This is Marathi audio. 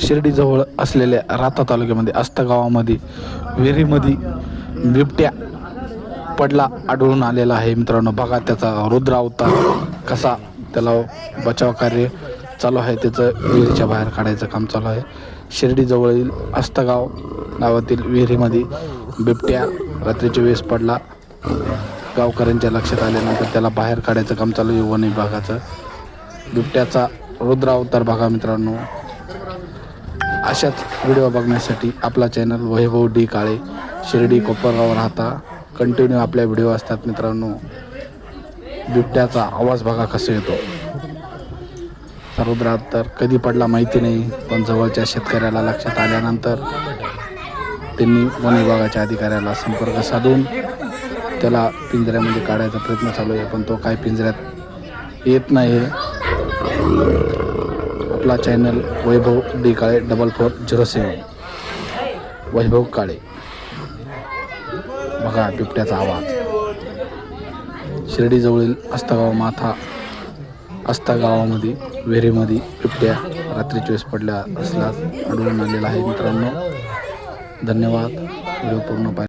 शिर्डीजवळ असलेल्या राता तालुक्यामध्ये आस्था गावामध्ये विहिरीमध्ये बिबट्या पडला आढळून आलेला आहे. मित्रांनो बघा त्याचा रुद्रावतार कसा त्याला बचाव कार्य चालू आहे. त्याचं विहिरीच्या बाहेर काढायचं काम चालू आहे. शिर्डीजवळील आस्थागाव गावातील विहिरीमध्ये बिबट्या रात्रीच्या वेळेस पडला. गावकऱ्यांच्या लक्षात आल्यानंतर त्याला बाहेर काढायचं काम चालू आहे. वन विभागाचं बिबट्याचा रुद्रावतार बघा मित्रांनो. अशाच व्हिडिओ बघण्यासाठी आपला channel Vaibhav D Kale Shirdi Kopargaon Rahata. Continue आपल्या व्हिडिओ असतात मित्रांनो. बिबट्याचा आवाज बघा कसा येतो. तर कधी पडला माहिती नाही पण जवळच्या शेतकऱ्याला लक्षात आल्यानंतर त्यांनी वन विभागाच्या अधिकाऱ्याला संपर्क साधून त्याला पिंजऱ्यामध्ये काढायचा प्रयत्न चालू आहे पण तो काय पिंजऱ्यात येत नाही आपला channel Vaibhav D Kale double four zero seven Vaibhav Kale. बघा बिबट्याचा आवाज. शिर्डीजवळील आस्थागाव माथा आस्था गावामध्ये विहिरीमध्ये बिबट्या रात्रीच्या वेळेस पडल्या असल्यास आढळून आलेला आहे मित्रांनो. धन्यवाद. व्हिडिओ पूर्ण पाहिजे